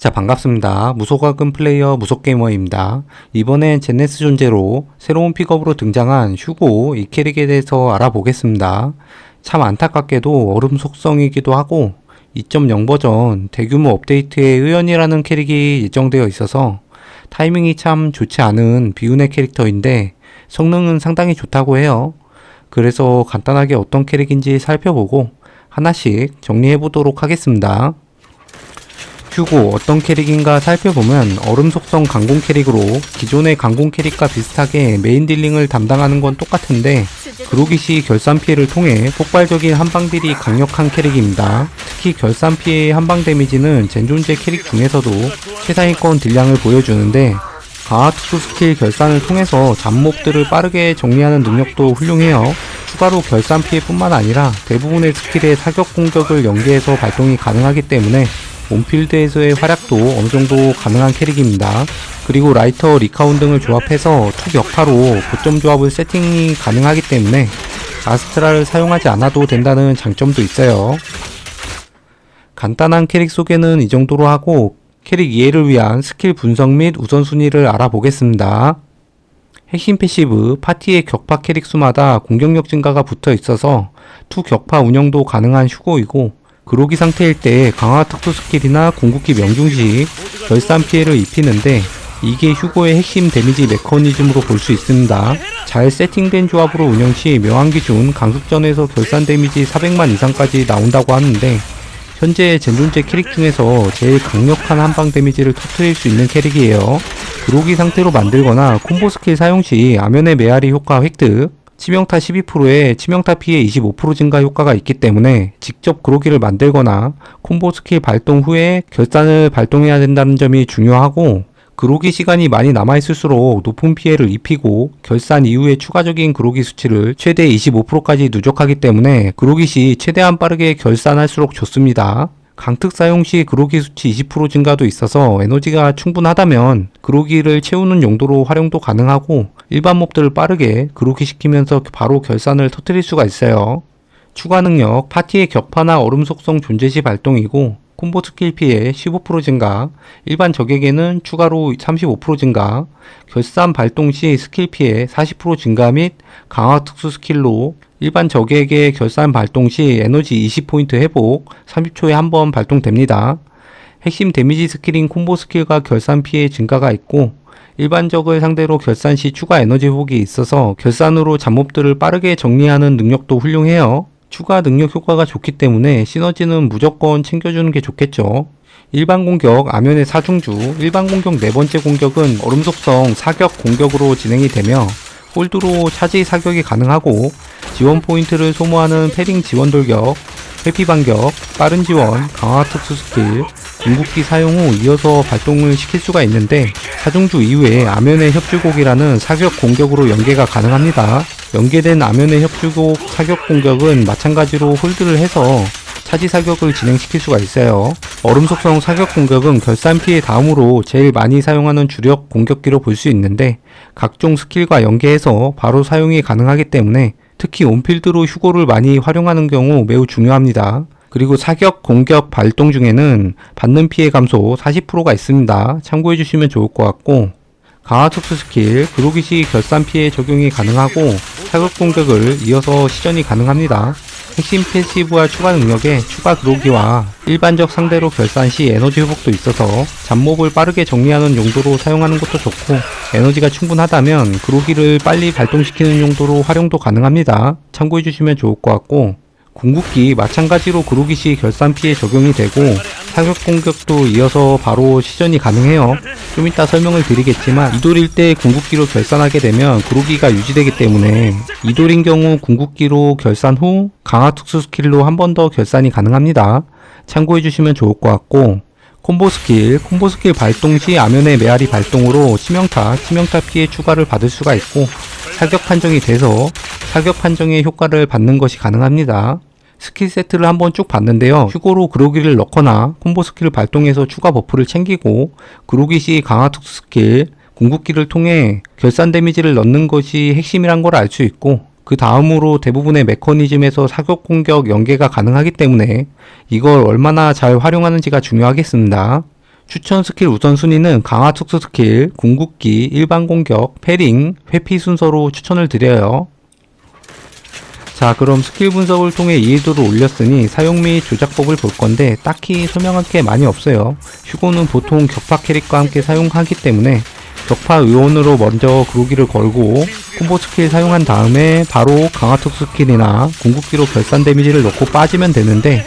자 반갑습니다. 무소가금 플레이어 무속게이머입니다. 이번엔 제네스 존재로 새로운 픽업으로 등장한 휴고 이 캐릭에 대해서 알아보겠습니다. 참 안타깝게도 얼음 속성이기도 하고 2.0 버전 대규모 업데이트의 의원이라는 캐릭이 예정되어 있어서 타이밍이 참 좋지 않은 비운의 캐릭터인데 성능은 상당히 좋다고 해요. 그래서 간단하게 어떤 캐릭인지 살펴보고 하나씩 정리해 보도록 하겠습니다. 휴고 어떤 캐릭인가 살펴보면 얼음 속성 강공 캐릭으로 기존의 강공 캐릭과 비슷하게 메인 딜링을 담당하는 건 똑같은데 그로기시 결산 피해를 통해 폭발적인 한방 딜이 강력한 캐릭입니다. 특히 결산 피해의 한방 데미지는 젠존제 캐릭 중에서도 최상위권 딜량을 보여주는데 특수 스킬 결산을 통해서 잡몹들을 빠르게 정리하는 능력도 훌륭해요. 추가로 결산 피해뿐만 아니라 대부분의 스킬의 사격 공격을 연계해서 발동이 가능하기 때문에 온필드에서의 활약도 어느 정도 가능한 캐릭입니다. 그리고 라이터, 리카운 등을 조합해서 투 격파로 고점 조합을 세팅이 가능하기 때문에 아스트라를 사용하지 않아도 된다는 장점도 있어요. 간단한 캐릭 소개는 이 정도로 하고 캐릭 이해를 위한 스킬 분석 및 우선순위를 알아보겠습니다. 핵심 패시브 파티의 격파 캐릭 수마다 공격력 증가가 붙어 있어서 투 격파 운영도 가능한 휴고이고 그로기 상태일 때 강화 특수 스킬이나 궁극기 명중 시 결산 피해를 입히는데 이게 휴고의 핵심 데미지 메커니즘으로 볼 수 있습니다. 잘 세팅된 조합으로 운영 시 묘한 기준 강습전에서 결산 데미지 400만 이상까지 나온다고 하는데 현재 젠존제 캐릭 중에서 제일 강력한 한방 데미지를 터트릴 수 있는 캐릭이에요. 그로기 상태로 만들거나 콤보 스킬 사용 시 아면의 메아리 효과 획득, 치명타 12%에 치명타 피해 25% 증가 효과가 있기 때문에 직접 그로기를 만들거나 콤보 스킬 발동 후에 결산을 발동해야 된다는 점이 중요하고 그로기 시간이 많이 남아있을수록 높은 피해를 입히고 결산 이후에 추가적인 그로기 수치를 최대 25%까지 누적하기 때문에 그로기 시 최대한 빠르게 결산할수록 좋습니다. 강특 사용 시 그로기 수치 20% 증가도 있어서 에너지가 충분하다면 그로기를 채우는 용도로 활용도 가능하고 일반 몹들을 빠르게 그로기 시키면서 바로 결산을 터뜨릴 수가 있어요. 추가 능력 파티의 격파나 얼음 속성 존재 시 발동이고 콤보 스킬 피해 15% 증가, 일반 적에게는 추가로 35% 증가, 결산 발동 시 스킬 피해 40% 증가 및 강화 특수 스킬로 일반 적에게 결산 발동 시 에너지 20포인트 회복 30초에 한 번 발동됩니다. 핵심 데미지 스킬인 콤보 스킬과 결산 피해 증가가 있고 일반 적을 상대로 결산 시 추가 에너지 회복이 있어서 결산으로 잡몹들을 빠르게 정리하는 능력도 훌륭해요. 추가 능력 효과가 좋기 때문에 시너지는 무조건 챙겨주는 게 좋겠죠. 일반 공격 아면의 사중주, 일반 공격 네 번째 공격은 얼음 속성 사격 공격으로 진행이 되며 홀드로 차지 사격이 가능하고 지원 포인트를 소모하는 패링 지원 돌격, 회피 반격, 빠른 지원, 강화 특수 스킬, 궁극기 사용 후 이어서 발동을 시킬 수가 있는데 사중주 이후에 아면의 협주곡이라는 사격 공격으로 연계가 가능합니다. 연계된 아면의 협주곡 사격 공격은 마찬가지로 홀드를 해서 차지 사격을 진행시킬 수가 있어요. 얼음 속성 사격 공격은 결산 피해 다음으로 제일 많이 사용하는 주력 공격기로 볼 수 있는데 각종 스킬과 연계해서 바로 사용이 가능하기 때문에 특히 온필드로 휴고를 많이 활용하는 경우 매우 중요합니다. 그리고 사격, 공격, 발동 중에는 받는 피해 감소 40%가 있습니다. 참고해 주시면 좋을 것 같고 강화 특수 스킬, 그로기 시 결산 피해 적용이 가능하고 사격 공격을 이어서 시전이 가능합니다. 핵심 패시브와 추가 능력에 추가 그로기와 일반적 상대로 결산 시 에너지 회복도 있어서 잡몹을 빠르게 정리하는 용도로 사용하는 것도 좋고 에너지가 충분하다면 그로기를 빨리 발동시키는 용도로 활용도 가능합니다. 참고해 주시면 좋을 것 같고 궁극기 마찬가지로 그로기 시 결산 피해 적용이 되고 사격 공격도 이어서 바로 시전이 가능해요. 좀 이따 설명을 드리겠지만 이돌일 때 궁극기로 결산하게 되면 그로기가 유지되기 때문에 이돌인 경우 궁극기로 결산 후 강화 특수 스킬로 한 번 더 결산이 가능합니다. 참고해 주시면 좋을 것 같고 콤보 스킬, 콤보 스킬 발동 시 아면의 메아리 발동으로 치명타, 치명타 피해 추가를 받을 수가 있고 사격 판정이 돼서 사격 판정의 효과를 받는 것이 가능합니다. 스킬 세트를 한번 쭉 봤는데요. 휴고로 그로기를 넣거나 콤보 스킬을 발동해서 추가 버프를 챙기고 그로기 시 강화 특수 스킬, 궁극기를 통해 결산 데미지를 넣는 것이 핵심이란 걸 알 수 있고 그 다음으로 대부분의 메커니즘에서 사격 공격 연계가 가능하기 때문에 이걸 얼마나 잘 활용하는지가 중요하겠습니다. 추천 스킬 우선순위는 강화 특수 스킬, 궁극기, 일반 공격, 패링, 회피 순서로 추천을 드려요. 자 그럼 스킬 분석을 통해 이해도를 올렸으니 사용 및 조작법을 볼 건데 딱히 설명할 게 많이 없어요. 휴고는 보통 격파 캐릭과 함께 사용하기 때문에 격파 의원으로 먼저 그로기를 걸고 콤보 스킬 사용한 다음에 바로 강화 특수 스킬이나 궁극기로 결산 데미지를 넣고 빠지면 되는데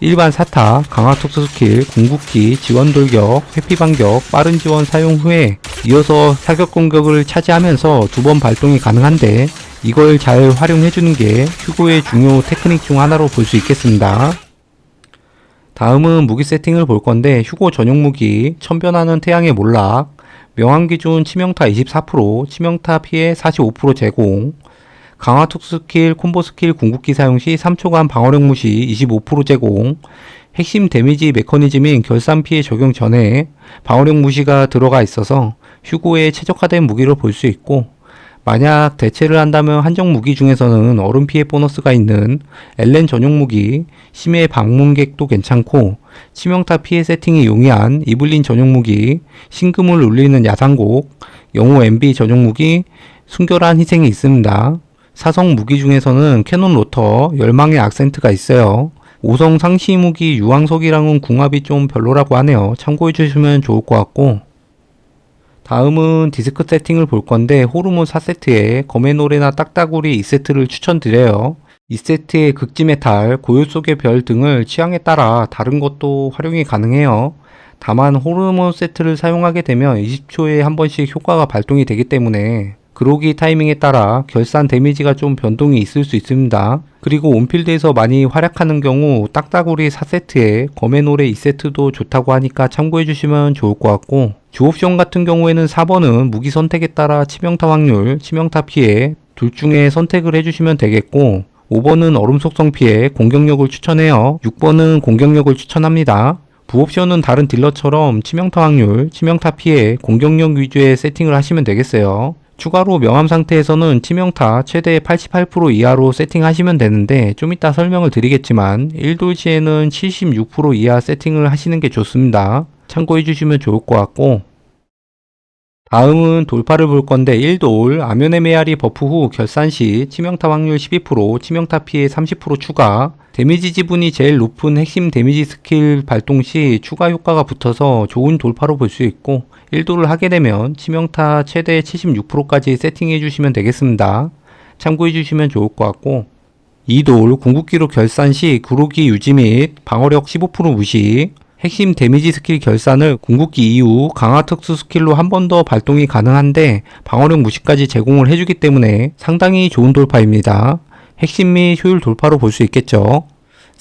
일반 사타, 강화 특수 스킬, 궁극기, 지원 돌격, 회피 반격, 빠른 지원 사용 후에 이어서 사격 공격을 차지하면서 두 번 발동이 가능한데 이걸 잘 활용해주는 게 휴고의 중요 테크닉 중 하나로 볼 수 있겠습니다. 다음은 무기 세팅을 볼 건데 휴고 전용 무기 천변하는 태양의 몰락 명암 기준 치명타 24% 치명타 피해 45% 제공 강화 특수 스킬 콤보 스킬 궁극기 사용 시 3초간 방어력 무시 25% 제공 핵심 데미지 메커니즘인 결산 피해 적용 전에 방어력 무시가 들어가 있어서 휴고에 최적화된 무기를 볼수 있고 만약 대체를 한다면 한정 무기 중에서는 얼음 피해 보너스가 있는 엘렌 전용 무기, 심해 방문객도 괜찮고 치명타 피해 세팅이 용이한 이블린 전용 무기, 신금을 울리는 야상곡, 영호 MB 전용 무기, 순결한 희생이 있습니다. 사성 무기 중에서는 캐논 로터, 열망의 악센트가 있어요. 5성 상시 무기 유황석이랑은 궁합이 좀 별로라고 하네요. 참고해 주시면 좋을 것 같고 다음은 디스크 세팅을 볼 건데 호르몬 4세트에 검의 노래나 딱따구리 2세트를 추천드려요. 2세트의 극지메탈, 고요 속의 별 등을 취향에 따라 다른 것도 활용이 가능해요. 다만 호르몬 세트를 사용하게 되면 20초에 한 번씩 효과가 발동이 되기 때문에 그로기 타이밍에 따라 결산 데미지가 좀 변동이 있을 수 있습니다. 그리고 온필드에서 많이 활약하는 경우 딱따구리 4세트에 검의 노래 2세트도 좋다고 하니까 참고해 주시면 좋을 것 같고 주옵션 같은 경우에는 4번은 무기 선택에 따라 치명타 확률, 치명타 피해 둘 중에 선택을 해주시면 되겠고 5번은 얼음 속성 피해 공격력을 추천해요. 6번은 공격력을 추천합니다. 부옵션은 다른 딜러처럼 치명타 확률, 치명타 피해, 공격력 위주의 세팅을 하시면 되겠어요. 추가로 명함 상태에서는 치명타 최대 88% 이하로 세팅하시면 되는데 좀 이따 설명을 드리겠지만 1돌 시에는 76% 이하 세팅을 하시는 게 좋습니다. 참고해 주시면 좋을 것 같고 다음은 돌파를 볼 건데 1돌 아면의 메아리 버프 후 결산 시 치명타 확률 12% 치명타 피해 30% 추가 데미지 지분이 제일 높은 핵심 데미지 스킬 발동 시 추가 효과가 붙어서 좋은 돌파로 볼 수 있고 1돌을 하게 되면 치명타 최대 76%까지 세팅해 주시면 되겠습니다. 참고해 주시면 좋을 것 같고 2돌 궁극기로 결산 시 구르기 유지 및 방어력 15% 무시 핵심 데미지 스킬 결산을 궁극기 이후 강화 특수 스킬로 한 번 더 발동이 가능한데 방어력 무시까지 제공을 해주기 때문에 상당히 좋은 돌파입니다. 핵심 및 효율 돌파로 볼 수 있겠죠.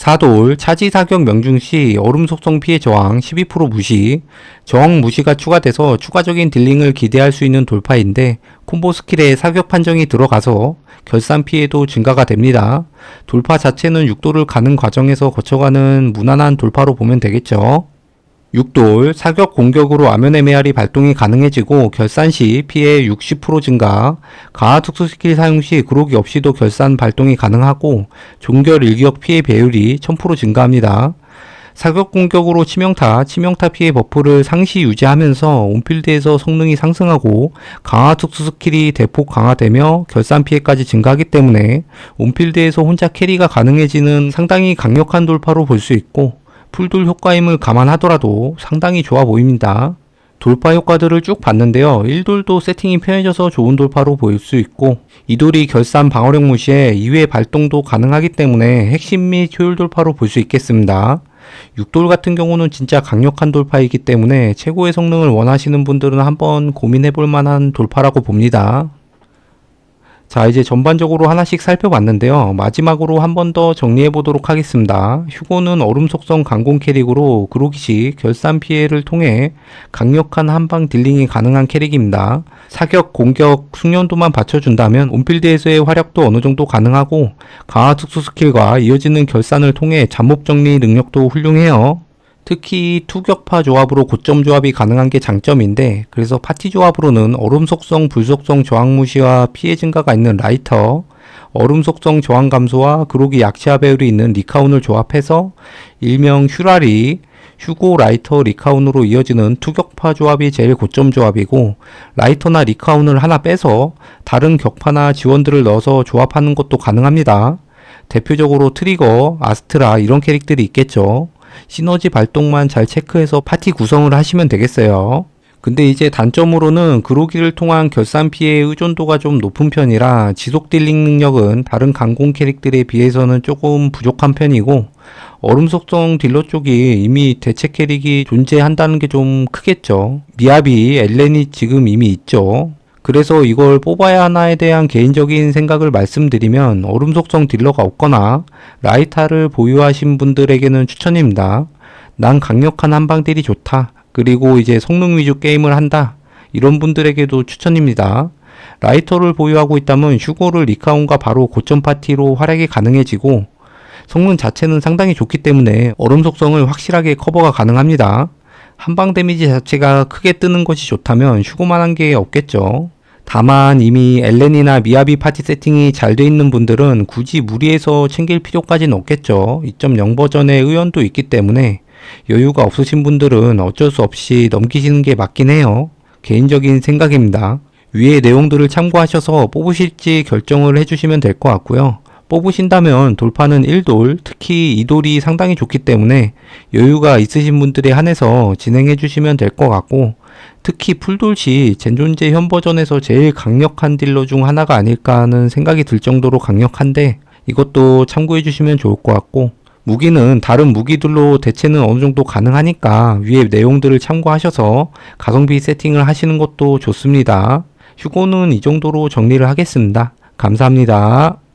4돌 차지 사격 명중 시 얼음 속성 피해 저항 12% 무시 저항 무시가 추가돼서 추가적인 딜링을 기대할 수 있는 돌파인데 콤보 스킬에 사격 판정이 들어가서 결산 피해도 증가가 됩니다. 돌파 자체는 6돌을 가는 과정에서 거쳐가는 무난한 돌파로 보면 되겠죠. 6돌 사격 공격으로 아면의 메아리 발동이 가능해지고 결산 시 피해 60% 증가, 가하 특수 스킬 사용 시 그로기 없이도 결산 발동이 가능하고 종결 일격 피해 배율이 1000% 증가합니다. 사격 공격으로 치명타, 치명타 피해 버프를 상시 유지하면서 온필드에서 성능이 상승하고 강화 특수 스킬이 대폭 강화되며 결산 피해까지 증가하기 때문에 온필드에서 혼자 캐리가 가능해지는 상당히 강력한 돌파로 볼 수 있고 풀돌 효과임을 감안하더라도 상당히 좋아 보입니다. 돌파 효과들을 쭉 봤는데요. 1돌도 세팅이 편해져서 좋은 돌파로 보일 수 있고 2돌이 결산 방어력 무시에 2회 발동도 가능하기 때문에 핵심 및 효율 돌파로 볼 수 있겠습니다. 6돌 같은 경우는 진짜 강력한 돌파이기 때문에 최고의 성능을 원하시는 분들은 한번 고민해 볼 만한 돌파라고 봅니다. 자, 이제 전반적으로 하나씩 살펴봤는데요. 마지막으로 한 번 더 정리해 보도록 하겠습니다. 휴고는 얼음 속성 강공 캐릭으로 그로기시 결산 피해를 통해 강력한 한방 딜링이 가능한 캐릭입니다. 사격, 공격, 숙련도만 받쳐준다면 온필드에서의 활약도 어느 정도 가능하고 강화 특수 스킬과 이어지는 결산을 통해 잠복 정리 능력도 훌륭해요. 특히 투격파 조합으로 고점 조합이 가능한 게 장점인데 그래서 파티 조합으로는 얼음 속성, 불 속성 저항 무시와 피해 증가가 있는 라이터, 얼음 속성 저항 감소와 그로기 약시화 배율이 있는 리카운을 조합해서 일명 슈라리, 휴고, 라이터, 리카운으로 이어지는 투격파 조합이 제일 고점 조합이고 라이터나 리카운을 하나 빼서 다른 격파나 지원들을 넣어서 조합하는 것도 가능합니다. 대표적으로 트리거, 아스트라 이런 캐릭들이 있겠죠. 시너지 발동만 잘 체크해서 파티 구성을 하시면 되겠어요. 근데 이제 단점으로는 그로기를 통한 결산 피해의 의존도가 좀 높은 편이라 지속 딜링 능력은 다른 강공 캐릭들에 비해서는 조금 부족한 편이고 얼음 속성 딜러 쪽이 이미 대체 캐릭이 존재한다는 게 좀 크겠죠. 미아비, 엘렌이 지금 이미 있죠. 그래서 이걸 뽑아야 하나에 대한 개인적인 생각을 말씀드리면 얼음 속성 딜러가 없거나 라이타를 보유하신 분들에게는 추천입니다. 난 강력한 한방딜이 좋다. 그리고 이제 성능 위주 게임을 한다. 이런 분들에게도 추천입니다. 라이터를 보유하고 있다면 휴고를 리카온과 바로 고점 파티로 활약이 가능해지고 성능 자체는 상당히 좋기 때문에 얼음 속성을 확실하게 커버가 가능합니다. 한방 데미지 자체가 크게 뜨는 것이 좋다면 휴고만한 게 없겠죠. 다만 이미 엘렌이나 미야비 파티 세팅이 잘 돼 있는 분들은 굳이 무리해서 챙길 필요까지는 없겠죠. 2.0 버전의 의원도 있기 때문에 여유가 없으신 분들은 어쩔 수 없이 넘기시는 게 맞긴 해요. 개인적인 생각입니다. 위의 내용들을 참고하셔서 뽑으실지 결정을 해주시면 될 것 같고요. 뽑으신다면 돌파는 1돌, 특히 2돌이 상당히 좋기 때문에 여유가 있으신 분들에 한해서 진행해 주시면 될 것 같고 특히 풀돌 시 젠존제 현 버전에서 제일 강력한 딜러 중 하나가 아닐까 하는 생각이 들 정도로 강력한데 이것도 참고해 주시면 좋을 것 같고 무기는 다른 무기들로 대체는 어느 정도 가능하니까 위에 내용들을 참고하셔서 가성비 세팅을 하시는 것도 좋습니다. 휴고는 이 정도로 정리를 하겠습니다. 감사합니다.